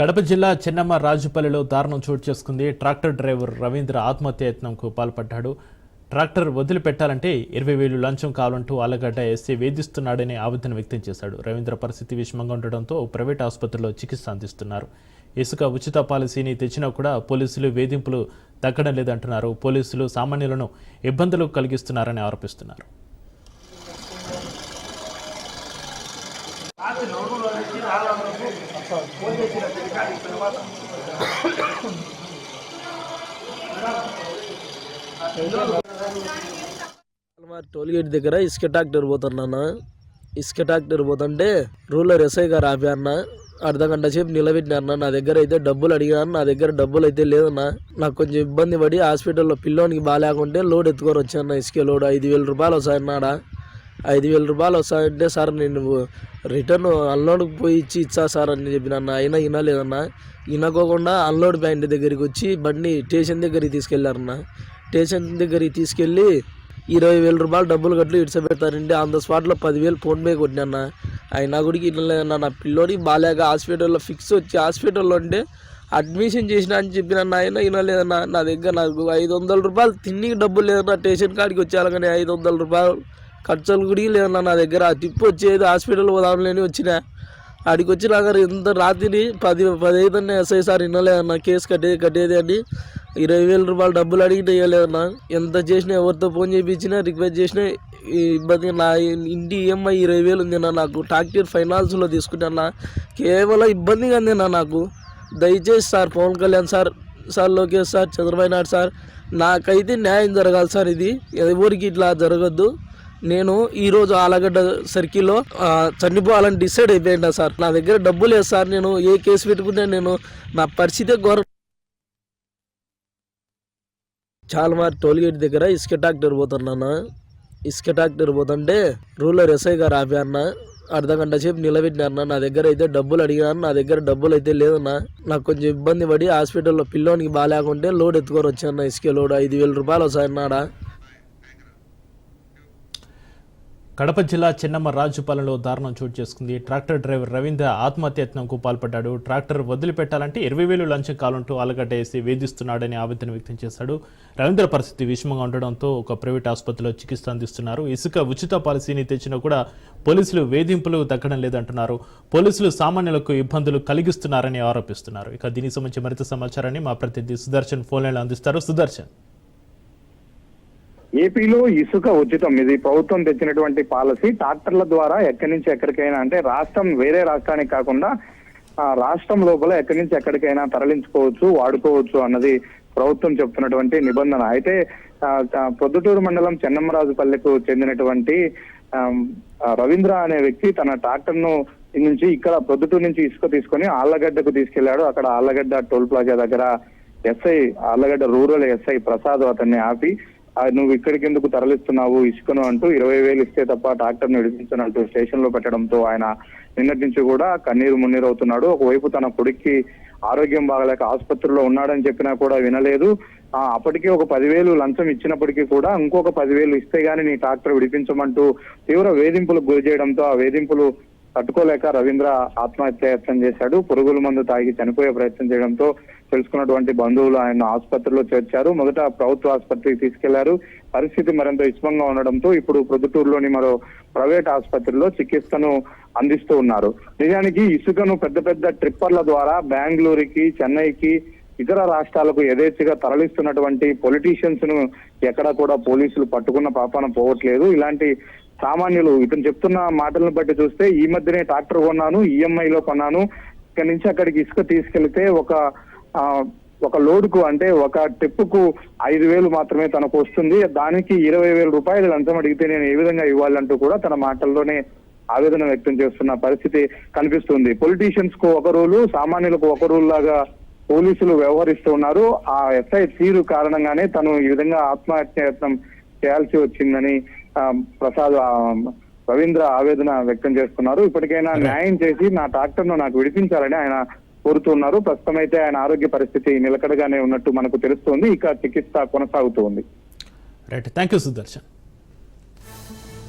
కడప జిల్లా చెన్నమ్మ రాజుపల్లిలో దారుణం చోటు చేసుకుంది ట్రాక్టర్ డ్రైవర్ రవీంద్ర ఆత్మహత్యయత్నంకు పాల్పడ్డాడు. ట్రాక్టర్ వదిలిపెట్టాలంటే ఇరవై వేలు లంచం కావాలంటూ ఆలగడ్డ ఎస్సీ వేధిస్తున్నాడని ఆవేదన వ్యక్తం చేశాడు. రవీంద్ర పరిస్థితి విషమంగా ఉండడంతో ప్రైవేట్ ఆసుపత్రిలో చికిత్స అందిస్తున్నారు. ఇసుక ఉచిత పాలసీని తెచ్చినా కూడా పోలీసులు వేధింపులు తగ్గడం లేదంటున్నారు. పోలీసులు సామాన్యులను ఇబ్బందులు కలిగిస్తున్నారని ఆరోపిస్తున్నారు. మా టోల్గేట్ దగ్గర ఇసుక ట్రాక్టర్ పోతున్నా ఇసుక ట్రాక్టర్ పోతుంటే రూలర్ ఎస్ఐ గారు ఆపి అన్న అర్ధ గంట సేపు నిలబెట్టినారన్న నా దగ్గర అయితే డబ్బులు అడిగాను నా దగ్గర డబ్బులు అయితే లేదన్నా. నాకు కొంచెం ఇబ్బంది పడి హాస్పిటల్లో పిల్లోనికి బాగాలేకుంటే లోడ్ ఎత్తుకొని వచ్చాను ఇసుక లోడ్ ఐదు వేల రూపాయలు వస్తాయన్నాడా. ఐదు వేల రూపాయలు వస్తాయంటే సార్ నేను రిటర్న్ అన్లోడ్కి పోయి ఇచ్చి ఇచ్చా సార్ అని చెప్పిన అయినా వినలేదన్న వినకోకుండా అన్లోడ్ ప్యాంట్ దగ్గరికి వచ్చి బండి స్టేషన్ దగ్గరికి తీసుకెళ్ళారన్న. స్టేషన్ దగ్గరికి తీసుకెళ్ళి ఇరవై వేల రూపాయలు డబ్బులు కట్లు ఇడిచిపెడతారండి ఆన్ ద స్పాట్లో పదివేలు ఫోన్ పే అయినా కూడా ఇట్లా నా పిల్లోడి బాగాలేక హాస్పిటల్లో ఫిక్స్ వచ్చి హాస్పిటల్లో ఉంటే అడ్మిషన్ చేసిన అని చెప్పిన ఆయన వినలేదన్నా నా దగ్గర నాకు ఐదు వందల రూపాయలు తిండికి డబ్బులు లేదన్నా. స్టేషన్ కాడికి వచ్చేయాలి కానీ ఐదు వందల రూపాయలు ఖర్చులు కూడా లేదన్నా నా దగ్గర. ఆ టిప్ వచ్చేది హాస్పిటల్ పోదాంలేని వచ్చిన. ఆడికి వచ్చి ఇంత రాత్రి పది పది ఎస్ఐ సార్ వినలేదన్నా కేసు కట్టేది కట్టేది అని ఇరవై వేల రూపాయలు డబ్బులు అడిగితే ఇవ్వలేదన్నా ఎంత చేసినా ఎవరితో ఫోన్ చేయించినా రిక్వెస్ట్ చేసినా ఈ ఇబ్బంది నా ఇంటి ఈఎంఐ ఇరవై వేలు ఉందన్నా నాకు. ట్రాక్టర్ ఫైనాన్స్లో తీసుకుంటానా కేవలం ఇబ్బందిగా ఉందన్నా నాకు. దయచేసి sir Pavan Kalyan sir sir Lokesh sir Chandrababu Naidu sir నాకైతే న్యాయం జరగాలి సార్ ఇది. ఎవరికి ఇట్లా జరగద్దు. నేను ఈరోజు ఆలగడ్డ సర్కిల్లో చనిపోవాలని డిసైడ్ అయిపోయినా సార్. నా దగ్గర డబ్బులు లేదు సార్. నేను ఏ కేసు పెట్టుకుంటే నేను నా పరిస్థితే ఘోరం. చాలా టోల్గేట్ దగ్గర ఇసుక ట్రాక్టర్ పోతున్నాను ఇసుక ట్రాక్టర్ పోతుంటే రూలర్ ఎస్ఐ గారు ఆపి అన్న. అర్ధ గంట సేపు నిలబెట్టినారన్న నా దగ్గర అయితే డబ్బులు అడిగాను నా దగ్గర డబ్బులు అయితే లేదన్నా నాకు కొంచెం ఇబ్బంది పడి హాస్పిటల్లో పిల్లోనికి బాగాలేకుంటే లోడ్ ఎత్తుకొని వచ్చాను ఇసుక లోడ్ ఐదు వేల రూపాయలు వస్తాయన్నాడా కడప జిల్లా చెన్నమ్మ రాజుపాలెంలో దారుణం చోటు చేసుకుంది. ట్రాక్టర్ డ్రైవర్ రవీంద్ర ఆత్మహత్యత్నంకు పాల్పడ్డాడు. ట్రాక్టర్ వదిలిపెట్టాలంటే ఇరవై వేలు లంచం కాలంటూ ఆలగడ్డ వేసి వేధిస్తున్నాడని ఆవేదన వ్యక్తం చేశాడు. రవీంద్ర పరిస్థితి విషమంగా ఉండడంతో ఒక ప్రైవేట్ ఆసుపత్రిలో చికిత్స అందిస్తున్నారు. ఇసుక ఉచిత పాలసీని తెచ్చినా కూడా పోలీసులు వేధింపులు తగ్గడం లేదంటున్నారు. పోలీసులు సామాన్యులకు ఇబ్బందులు కలిగిస్తున్నారని ఆరోపిస్తున్నారు. ఇక దీనికి సంబంధించి మరింత సమాచారాన్ని మా ప్రతినిధి సుదర్శన్ ఫోన్లైన్లో అందిస్తారు. సుదర్శన్. ఏపీలో ఇసుక ఉచితం. ఇది ప్రభుత్వం తెచ్చినటువంటి పాలసీ. ట్రాక్టర్ల ద్వారా ఎక్కడి నుంచి ఎక్కడికైనా అంటే రాష్ట్రం వేరే రాష్ట్రానికి కాకుండా ఆ రాష్ట్రం లోపల ఎక్కడి నుంచి ఎక్కడికైనా తరలించుకోవచ్చు వాడుకోవచ్చు అన్నది ప్రభుత్వం చెప్తున్నటువంటి నిబంధన. అయితే పొద్దుటూరు ప్రొద్దుటూరు మండలం చెన్నమ్మరాజుపల్లెకు చెందినటువంటి రవీంద్ర అనే వ్యక్తి తన ట్రాక్టర్ను నుంచి ఇక్కడ ప్రొద్దుటూరు నుంచి ఇసుక తీసుకొని ఆళ్ళగడ్డకు తీసుకెళ్ళాడు. అక్కడ ఆళ్ళగడ్డ టోల్ ప్లాజా దగ్గర SI Allagadda rural SI Prasad అతన్ని ఆపి నువ్వు ఇక్కడికి ఎందుకు తరలిస్తున్నావు? ఇసుకను అంటూ ఇరవై వేలు ఇస్తే తప్ప ట్రాక్టర్ను విడిపించనంటూ స్టేషన్లో పెట్టడంతో ఆయన నిన్నటి నుంచి కూడా కన్నీరు మున్నీరు అవుతున్నాడు. ఒకవైపు తన కొడుక్కి ఆరోగ్యం బాగలేక ఆసుపత్రిలో ఉన్నాడని చెప్పినా కూడా వినలేదు. ఆ అప్పటికే ఒక పదివేలు లంచం ఇచ్చినప్పటికీ కూడా ఇంకొక పదివేలు ఇస్తే గానీ నీ ట్రాక్టర్ విడిపించమంటూ తీవ్ర వేధింపులకు గురి చేయడంతో ఆ వేధింపులు తట్టుకోలేక రవీంద్ర ఆత్మహత్య యత్నం చేశాడు. పురుగుల మందు తాగి చనిపోయే ప్రయత్నం చేయడంతో తెలుసుకున్నటువంటి బంధువులు ఆయన ఆసుపత్రిలో చేర్చారు. మొదట ప్రభుత్వ ఆసుపత్రికి తీసుకెళ్ళారు. పరిస్థితి మరింత విషమంగా ఉండడంతో ఇప్పుడు ప్రొద్దుటూరులోని మరో ప్రైవేట్ ఆసుపత్రిలో చికిత్సను అందిస్తూ ఉన్నారు. నిజానికి ఇసుకను పెద్ద పెద్ద ట్రిప్పర్ల ద్వారా బెంగళూరుకి చెన్నైకి ఇతర రాష్ట్రాలకు యథేచ్ఛగా తరలిస్తున్నటువంటి పొలిటీషియన్స్ను ఎక్కడా కూడా పోలీసులు పట్టుకున్న పాపాన పోవట్లేదు. ఇలాంటి సామాన్యులు ఇతను చెప్తున్న మాటలను బట్టి చూస్తే ఈ మధ్యనే ట్రాక్టర్ కొన్నాను ఈఎంఐలో కొన్నాను. ఇక్కడి నుంచి అక్కడికి ఇసుక తీసుకెళ్తే ఒక ఒక లోడుకు అంటే ఒక ట్రిప్పుకు ఐదు వేలు మాత్రమే తనకు వస్తుంది. దానికి ఇరవై వేల రూపాయలు లంచం అడిగితే నేను ఏ విధంగా ఇవ్వాలంటూ కూడా తన మాటల్లోనే ఆవేదన వ్యక్తం చేస్తున్న పరిస్థితి కనిపిస్తుంది. పొలిటీషియన్స్కు ఒక రూలు సామాన్యులకు ఒక రూల్ లాగా పోలీసులు వ్యవహరిస్తూ ఉన్నారు. ఆ ఎస్ఐ తీరు కారణంగానే తను ఈ విధంగా ఆత్మహత్య యత్నం చేయాల్సి వచ్చిందని ప్రసాద్ రవీంద్ర ఆవేదన వ్యక్తం చేస్తున్నారు. ఇప్పటికైనా న్యాయం చేసి నా ట్రాక్టర్ను నాకు విడిపించాలని ఆయన కోరుతున్నారు ప్రస్తుతం అయితే ఆయన ఆరోగ్య పరిస్థితి నిలకడగానే ఉన్నట్టు మనకు తెలుస్తోంది. ఇక చికిత్స కొనసాగుతోంది రైట్ థ్యాంక్ యూ సుదర్శన్